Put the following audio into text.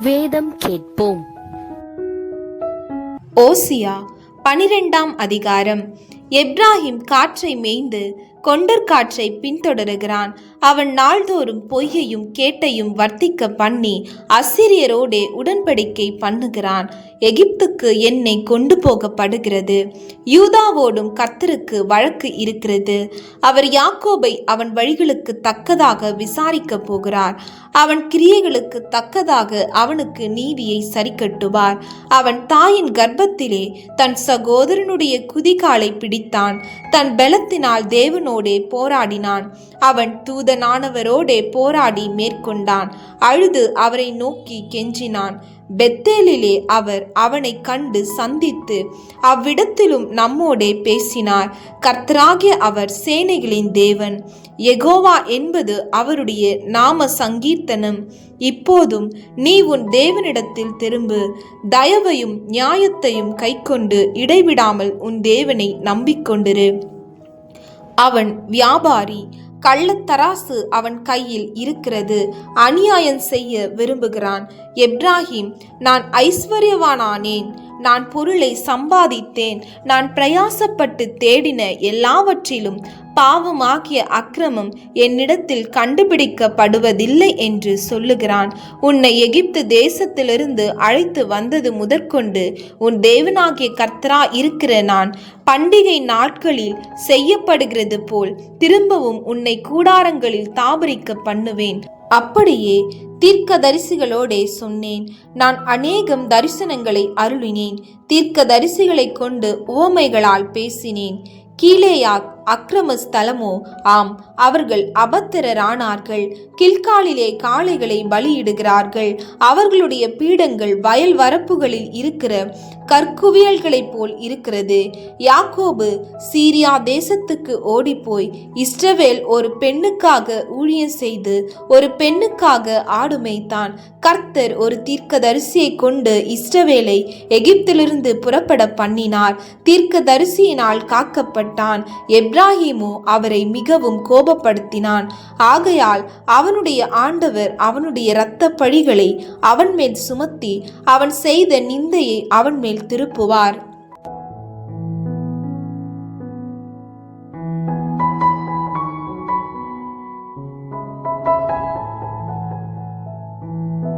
வேதம் கேட்போம். ஓசியா பனிரெண்டாம் அதிகாரம். எப்ராஹிம் காற்றை மேய்ந்து கொண்டற்காற்றை பின்தொடருகிறான். அவன் நாள்தோறும் பொய்யையும் கேட்டையும் வர்த்திக்க பண்ணி அசிரியரோடே உடன்படிக்கை பண்ணுகிறான். எகிப்துக்கு என்னை கொண்டு போகப்படுகிறது. யூதாவோடும் கத்தருக்கு வழக்கு இருக்கிறது. அவர் யாக்கோபை அவன் வழிகளுக்கு தக்கதாக விசாரிக்கப் போகிறார். அவன் கிரியைகளுக்கு தக்கதாக அவனுக்கு நீதியை சரிக்கட்டுவார். அவன் தாயின் கர்ப்பத்திலே தன் சகோதரனுடைய குதிகாலை பிடித்தான். தன் பலத்தினால் தேவனோடு போராடினான். அவன் தூதனானவரோடே போராடி மேற்கொண்டான். அழுது அவரை நோக்கி கெஞ்சினான். பெத்தேலிலே அவர் அவனை கண்டு சந்தித்து அவ்விடத்திலும் நம்மோடே பேசினார். கர்த்தராகிய அவர் சேனைகளின் தேவன். எகோவா என்பது அவருடைய நாம சங்கீர்த்தனம். இப்போதும் நீ உன் தேவனிடத்தில் திரும்பு. தயவையும் நியாயத்தையும் கைக்கொண்டு இடைவிடாமல் உன் தேவனை நம்பிக்கொண்டிரு. அவன் வியாபாரி. கள்ளத்தராசு அவன் கையில் இருக்கிறது. அநியாயம் செய்ய விரும்புகிறான். எப்ராஹிம் நான் ஐஸ்வர்யவானானேன். நான் பொருளை சம்பாதித்தேன் நான் பிரயாசப்பட்டு தேடின எல்லாவற்றிலும் பாவமாகிய அக்கிரமம் என்னிடத்தில் கண்டுபிடிக்கப்படுவதில்லை என்று சொல்லுகிறான். உன்னை எகிப்து தேசத்திலிருந்து அழைத்து வந்தது முதற்கொண்டு உன் தேவனாகிய கர்த்தரா இருக்கிற நான். பண்டிகை நாட்களில் செய்யப்படுகிறது போல் திரும்பவும் உன்னை கூடாரங்களில் தாபரிக்க பண்ணுவேன். அப்படியே தீர்க்க தரிசிகளோடே சொன்னேன். நான் அநேகம் தரிசனங்களை அருளினேன். தீர்க்கதரிசிகளைக் கொண்டு உவமைகளால் பேசினேன். கீழேயாக் அக்கிரம ஸ்தலமோ? ஆம் அவர்கள் அபத்திரரானார்கள். கில்காலிலே காளைகளை பலியிடுகிறார்கள். அவர்களுடைய பீடங்கள் வயல் வரப்புகளில் இருக்கிற கற்குவியல்களைப் போல் இருக்கிறது. யாக்கோபு சீரியா தேசத்துக்கு ஓடிப்போய் இஸ்ரவேல் ஒரு பெண்ணுக்காக ஊழியம் செய்து ஒரு பெண்ணுக்காக ஆடுமைத்தான் கர்த்தர் ஒரு தீர்க்கதரிசியை கொண்டு இஸ்ரவேலை எகிப்திலிருந்து புறப்பட பண்ணினார். தீர்க்கதரிசியினால் காக்கப்பட்ட காக்கப்பட்டான் எப்ராஹிமு அவரை மிகவும் கோபப்படுத்தினான். ஆகையால் அவனுடைய ஆண்டவர் அவனுடைய இரத்த பழிகளை அவன் மேல் சுமத்தி அவன் செய்த நிந்தையை அவன் மேல் திருப்புவார்.